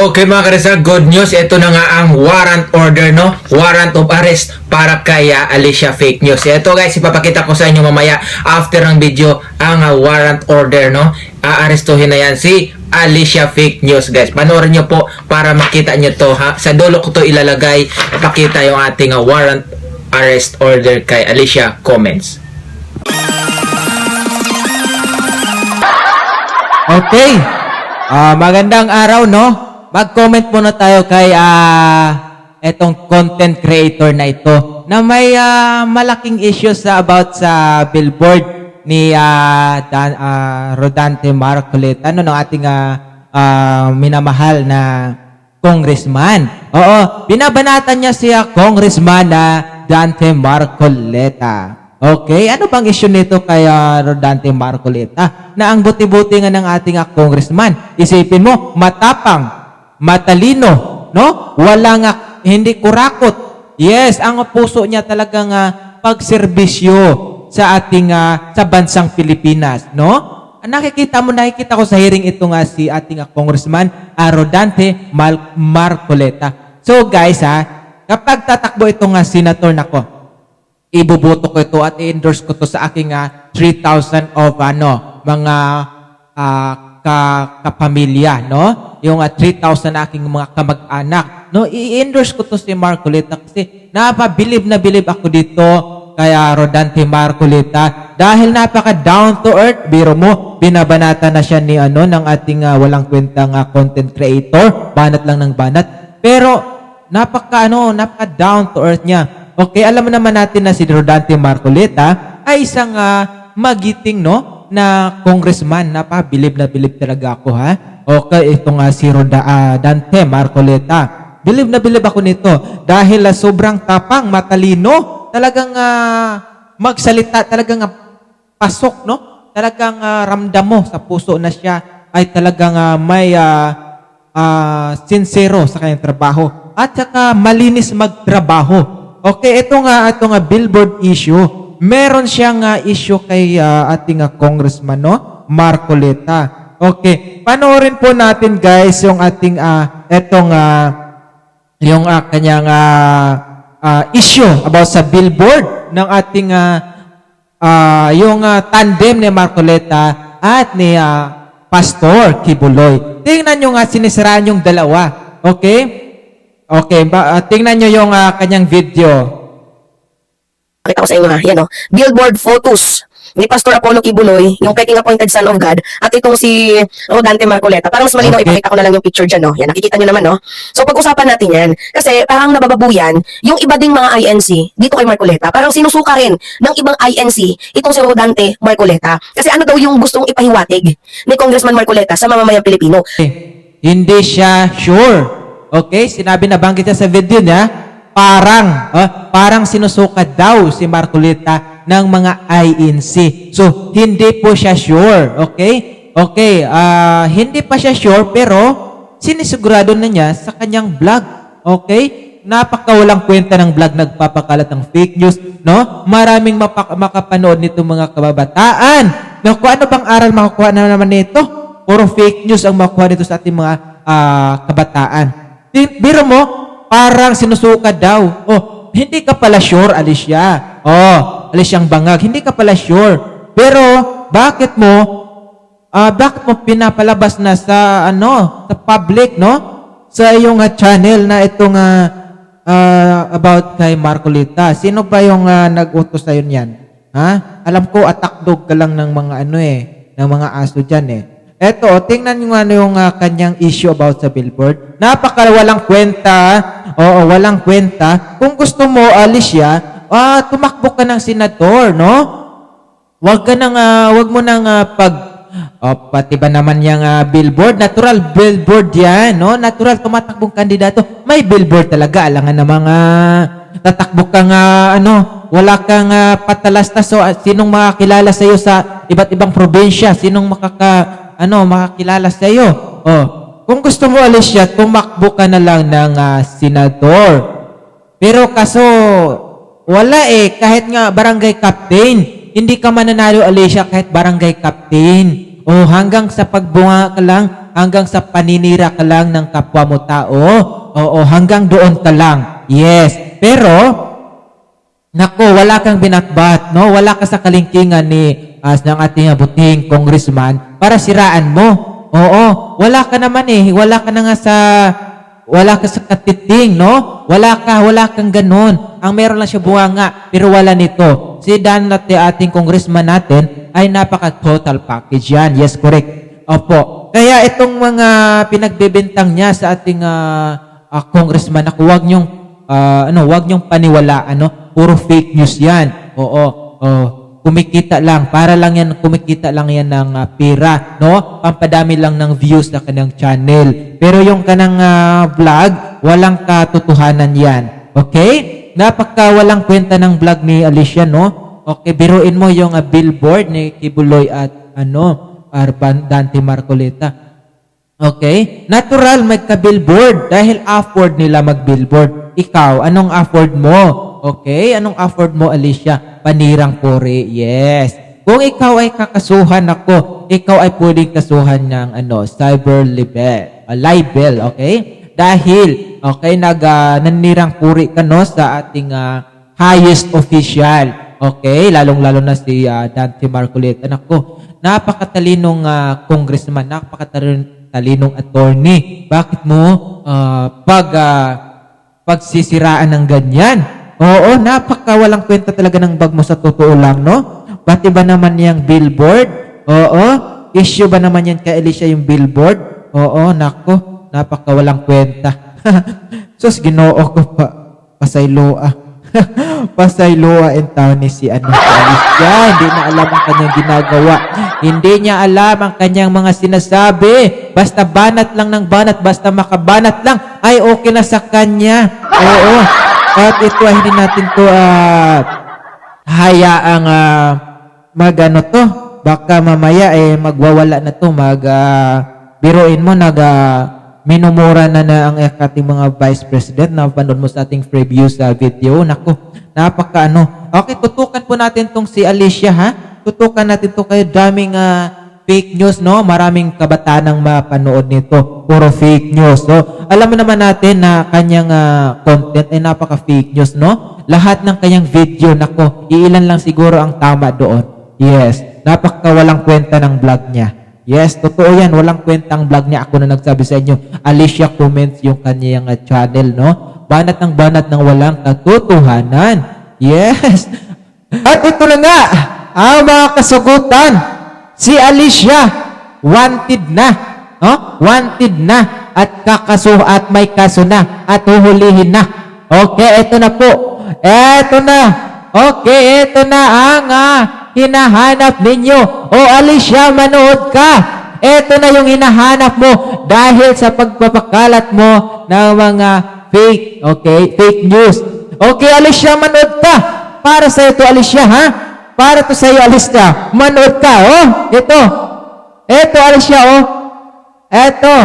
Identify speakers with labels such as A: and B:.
A: Okay mga karisal, good news. Ito na nga ang warrant order, no? Warrant of arrest para kay ah, Alicia Fake News. Ito guys, ipapakita ko sa inyo mamaya after ng video ang ah, warrant order, no? Aarestuhin na yan si Alicia Fake News, guys. Panoorin nyo po para makita nyo to, ha? Sa dulo ko to ilalagay, ipakita yung ating ah, warrant arrest order kay Alicia Comments.
B: Okay. Ah, magandang araw, no? Mag-comment muna tayo kay ah etong content creator na ito na may ah, malaking issues sa about sa billboard ni ah, Dan, ah, Rodante Marcoleta ano ng ating ah, ah, minamahal na congressman. Oo, binabanatan niya siya congressman na Dante Marcoleta. Okay, ano bang issue nito kay Rodante Marcoleta na ang buti-buti nga ng ating congressman? Isipin mo, matapang, matalino, no? Wala nga, hindi kurakot. Yes, ang puso niya talagang ah, pagserbisyo sa ating ah, sa bansang Pilipinas, no? Nakikita mo, nakikita ko sa hearing ito nga si ating ah, congressman ah, Rodante Mal- Marcoleta. So guys ha, kapag tatakbo ito nga senator nako, ibuboto ko ito at i-endorse ko to sa aking ah, 3,000 of ano, mga ah, ka, kapamilya, no? Yung ah, 3,000 na aking mga kamag-anak, no? I-endorse ko to si Marcoleta kasi napabilib na bilib ako dito kaya Rodante Marcoleta dahil napaka down to earth biro mo binabanata na siya ni ano ng ating ah, walang kwentang ah, content creator banat lang ng banat pero napaka ano napaka down to earth niya Okay, alam naman natin na si Rodante Marcoleta ay isang ah, magiting no na congressman. Napabilib na bilib talaga ako ha. Okay, ito nga si Roda, ah, Dante Marcoleta. Bilib na bilib ako nito dahil ah, sobrang tapang, matalino, talagang ah, magsalita, talagang ah, pasok, no? Talagang ah, ramdam mo sa puso na siya ay talagang ah, may ah, ah, sincero sa kanyang trabaho at saka malinis magtrabaho. Okay, ito nga ito nga billboard issue. Meron siyang ah, issue kay ah, ating ah, congressman no, Marcoleta. Okay, panoorin po natin guys yung ating ah etong ah, yung ah, kanyang ah, ah, issue about sa billboard ng ating ah, ah, yung ah, tandem ni Marcoleta at ni ah, Pastor Kibuloy. Tingnan nyo nga sinisiraan yung dalawa. Okay? Okay, ba, ah, tingnan nyo yung ah, kanyang video.
C: Pakita ko sa inyo ha, yan o. Billboard photos ni Pastor Apollo Kibuloy, yung peking appointed son of God, at itong si Rodante Marcoleta. Parang mas malinaw,
B: Okay.
C: ipakita ko na lang yung picture dyan, no? Yan, nakikita nyo naman, no? So, pag-usapan natin yan. Kasi parang nabababuyan, yung iba ding mga INC, dito kay Marcoleta, parang sinusuka rin ng ibang INC, itong si Rodante Marcoleta. Kasi ano daw yung gustong ipahiwatig ni Congressman Marcoleta sa mamamayang Pilipino.
B: Okay. Hindi siya sure. Okay? Sinabi na banggit niya sa video niya, parang, ah, parang sinusukat daw si Marcoleta ng mga INC. So, hindi po siya sure. Okay? Okay, ah, hindi pa siya sure pero sinisigurado na niya sa kanyang vlog. Okay? Napakawalang kwenta ng vlog nagpapakalat ng fake news, no? Maraming mapak- makapanood nito mga kababataan. Naku, ano bang aral makukuha na naman nito? Puro fake news ang makuha nito sa ating mga ah, kabataan. Biro mo, parang sinusuka daw. Oh, hindi ka pala sure, Alicia. Oh, Alicia ang bangag. Hindi ka pala sure. Pero, bakit mo, ah, bakit mo pinapalabas na sa, ano, sa public, no? Sa iyong ah, channel na itong ah, ah, about kay Marcolita. Sino ba yung ah, nag-utos sa'yo niyan? Ha? Alam ko, attack dog ka lang ng mga ano eh, ng mga aso dyan eh. Eto, tingnan nyo ano yung ah, kanyang issue about sa billboard. Napaka walang kwenta. Oo, walang kwenta. Kung gusto mo, Alicia, ah, tumakbo ka ng senador, no? Wag ka nang, ah, wag mo nang ah, pag, oh, pati ba naman yung ah, billboard? Natural billboard yan, no? Natural tumatakbong kandidato. May billboard talaga. Alangan na mga tatakbo ka nga, ano, wala kang ah, patalastas. So, ah, sinong makakilala sa iyo sa iba't ibang probinsya? Sinong makaka, ano, makakilala sa iyo? Oh, kung gusto mo, Alicia, tumakbo ka na lang ng ah, senador. Pero kaso, wala eh. Kahit nga barangay captain, hindi ka mananalo, Alicia, kahit barangay captain. O hanggang sa pagbunga ka lang, hanggang sa paninira ka lang ng kapwa mo tao. Oo, hanggang doon ka lang. Yes. Pero, Nako, wala kang binatbat, no? Wala ka sa kalingkingan ni as ng ating abuting congressman para siraan mo. Oo, wala ka naman eh. Wala ka na nga sa wala ka sa katiting, no? Wala ka, wala kang ganun. Ang meron lang siya buwanga, pero wala nito. Si Dan Late, ating congressman natin, ay napaka-total package yan. Yes, correct. Opo. Kaya itong mga pinagbebentang niya sa ating ah, ah, congressman, ako, wag niyong Ah, ano, wag niyong paniwalaan, ano? Puro fake news 'yan. Oo. Oh, kumikita lang para lang 'yan, kumikita lang 'yan ng ah, pera, no? Pampadami lang ng views sa kanyang channel. Pero yung kanang ah, vlog, walang katotohanan 'yan. Okay? Napaka walang kwenta ng vlog ni Alicia, no? Okay, biruin mo yung ah, billboard ni Kibuloy at ano, Arban Dante Marcoleta. Okay? Natural magka-billboard dahil afford nila mag-billboard. Ikaw, anong afford mo? Okay? Anong afford mo, Alicia? Panirang puri. Yes. Kung ikaw ay kakasuhan ako, ikaw ay pwedeng kasuhan ng ano, cyber libel, uh, libel, okay? Dahil, okay, nag, ah, nanirang puri ka no, sa ating ah, highest official. Okay? Lalong-lalo na si ah, Dante Marcoleta. Nako, napakatalinong ah, congressman, napakatalinong attorney. Bakit mo ah, pag ah, pagsisiraan ng ganyan? Oo, napaka walang kwenta talaga ng bag mo sa totoo lang, no? Pati ba naman yung billboard? Oo, issue ba naman yan kay Alicia yung billboard? Oo, nako, napaka walang kwenta. Sus, ginoo ko pa, pasayloa. pasayloa in town ni si ano si Alicia. Hindi na alam ang kanyang ginagawa. Hindi niya alam ang kanyang mga sinasabi. Basta banat lang ng banat, basta makabanat lang, ay okay na sa kanya. Oo. At ito ay hindi natin to ah, hayaang ah, mag ano to. Baka mamaya eh magwawala na to. Mag ah, biruin mo nag ah, minumura na na ang ating mga vice president na panood mo sa ating previous sa video. Nako, napaka ano. Okay, tutukan po natin tong si Alicia ha. Tutukan natin to kayo daming ah, fake news, no? Maraming kabataan ang mapanood nito. Puro fake news. So, alam mo naman natin na kanyang ah, content ay napaka-fake news, no? Lahat ng kanyang video, nako, iilan lang siguro ang tama doon. Yes, napaka walang kwenta ng vlog niya. Yes, totoo yan. Walang kwenta ang vlog niya. Ako na nagsabi sa inyo. Alicia comments yung kanyang ah, channel, no? Banat ng banat ng walang katotohanan. Yes. At ito na nga, ang mga kasugutan. Si Alicia, wanted na. Oh? Wanted na. At kakaso at may kaso na. At huhulihin na. Okay, ito na po. Ito na. Okay, ito na ang ah, hinahanap ninyo. O Alicia, manood ka. Ito na yung hinahanap mo dahil sa pagpapakalat mo ng mga fake, okay, fake news. Okay, Alicia, manood ka. Para sa ito, Alicia, ha? Para to sa iyo, Alicia. Manood ka, oh. Ito. Ito, Alicia, oh. Ito.